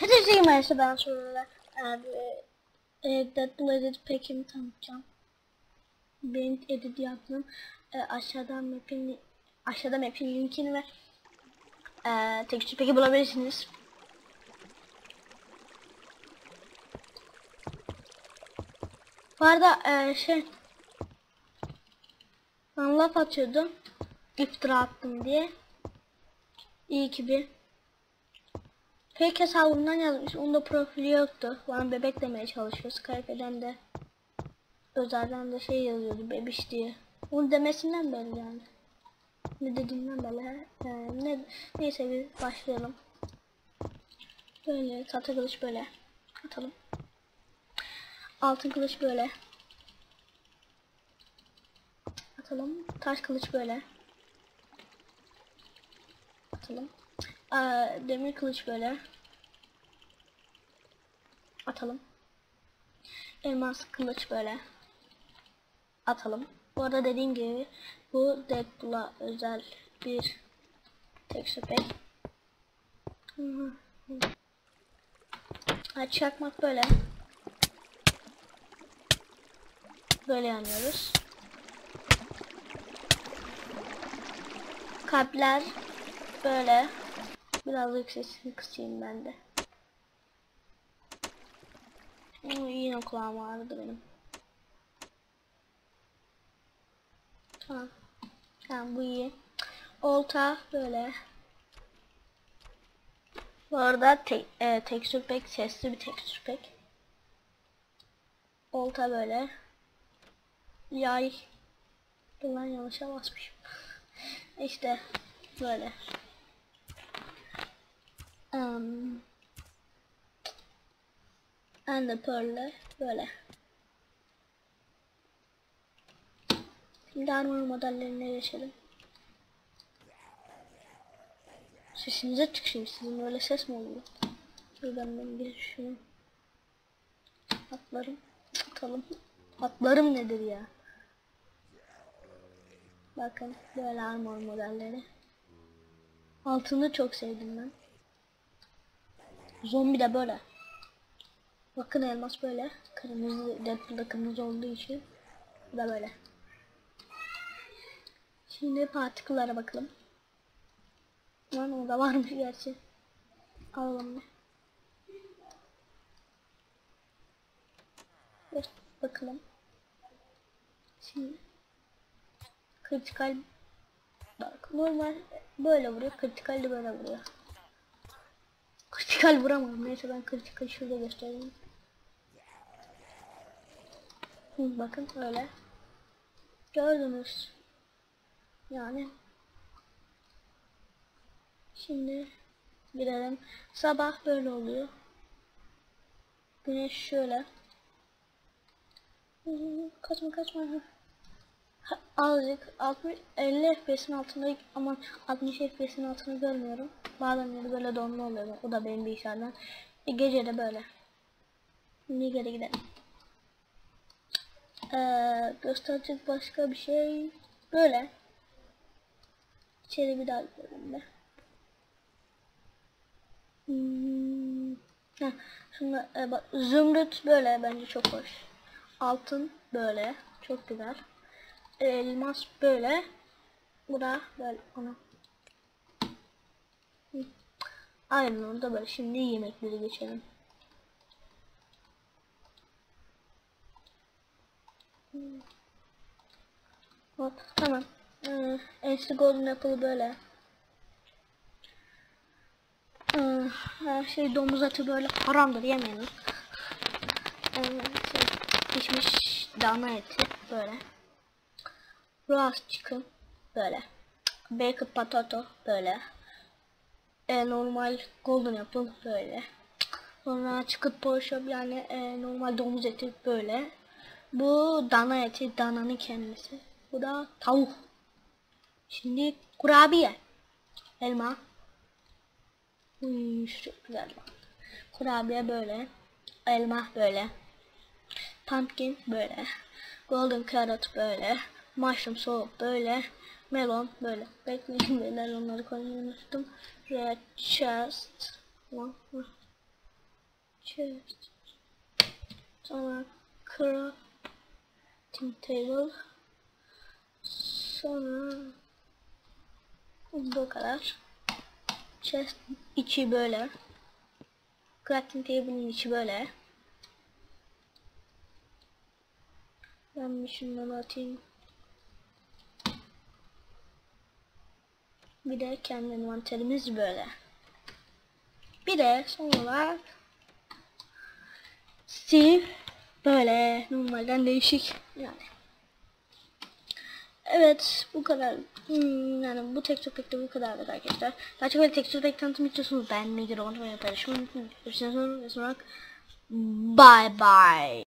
Hadi şeyim varsa ben sonra abi e, Deadpool edit pack'imi tanıtacağım. Ben edit yaptım. E, aşağıdan map'in aşağıda map'in linkini ve e, texture pack'i bulabilirsiniz. Bu arada e, şey ben laf atıyordum. İftira attım diye. İyi ki bir Fake hesabımdan yazmış. Onda profili yoktu. Bana bebek demeye çalışıyor. Skype'den de özelden de şey yazıyordu bebiş diye. Bunu demesinden belli yani. Ne dediğimden belli. Ee, ne, neyse bir başlayalım. Böyle tahta kılıç böyle. Atalım. Altın kılıç böyle. Atalım. Taş kılıç böyle. Atalım. Demir kılıç böyle. Atalım. Elmas kılıç böyle. Atalım. Bu arada dediğim gibi bu Deadpool'a özel bir texture pack. Ha, çakmak böyle. Böyle yanıyoruz. Kalpler böyle. Birazcık sesini kısayım ben de. Oo, yine kulağım ağrıdı benim. Tamam. Tamam bu iyi. Olta böyle. Bu arada te e, texture pack sesli bir texture pack. Olta böyle. Yay. Dur lan yanlışa basmışım. işte böyle. Um, and the pearl böyle. Şimdi armor modellerine geçelim. Sesinize çıkayım sizin böyle ses mi oluyor? Ben ben bir şunu atlarım atalım. Atlarım nedir ya? Bakın böyle armor modelleri. Altını çok sevdim ben. Zombi de böyle. Bakın elmas böyle. Kırmızı, Deadpool'da kırmızı olduğu için. Bu da böyle. Şimdi partiküllara bakalım. Lan o da varmış gerçi. Alalım bir. Evet, bakalım. Şimdi kritikal bak normal böyle vuruyor kritikal de böyle vuruyor. Kritikal vuramam. Neyse ben kritikal şurada göstereyim. Bakın öyle. Gördünüz. Yani. Şimdi girelim. Sabah böyle oluyor. Güneş şöyle. Kaçma kaçma. Azıcık 60 50 FPS'in altında ama 60 FPS'in altını görmüyorum. Bazen böyle donma oluyor. O da benim bilgisayardan. E, gece de böyle. Şimdi geri gidelim. Ee, gösterecek başka bir şey böyle. İçeri bir daha gidelim de. Hmm. Heh, şimdi e, bak zümrüt böyle bence çok hoş. Altın böyle çok güzel. Elmas böyle. Bu da böyle. Hı. Aynen orada böyle. Şimdi yemekleri geçelim. Hop tamam. Ee, Ensi Golden Apple böyle. Ee, her şey domuz eti böyle haramdır yemeyin. Ee, şey, pişmiş dana eti böyle. Roast chicken böyle. Baked potato böyle. E, normal golden apple böyle. Sonra çıkıp portion yani e, normal domuz eti böyle. Bu dana eti, dananın kendisi. Bu da tavuk. Şimdi kurabiye. Elma. Şu çok güzel. Kurabiye böyle. Elma böyle. Pumpkin böyle. Golden carrot böyle. Mushroom soğuk böyle. Melon böyle. Bekleyin beyler onları koymayı unuttum. Red chest. chest. Sonra crafting table. Sonra bu kadar. Chest içi böyle. Crafting table'ın içi böyle. Ben şunları atayım. Bir de kendi envanterimiz böyle. Bir de son olarak Steve böyle normalden değişik yani. Evet bu kadar. Hmm, yani bu tekstür pekte bu kadardır arkadaşlar. Daha çok böyle tekstür pek tanıtım istiyorsanız beğenmeyi, yorum atmayı, paylaşmayı unutmayın. Görüşürüz sonra. Bye bye.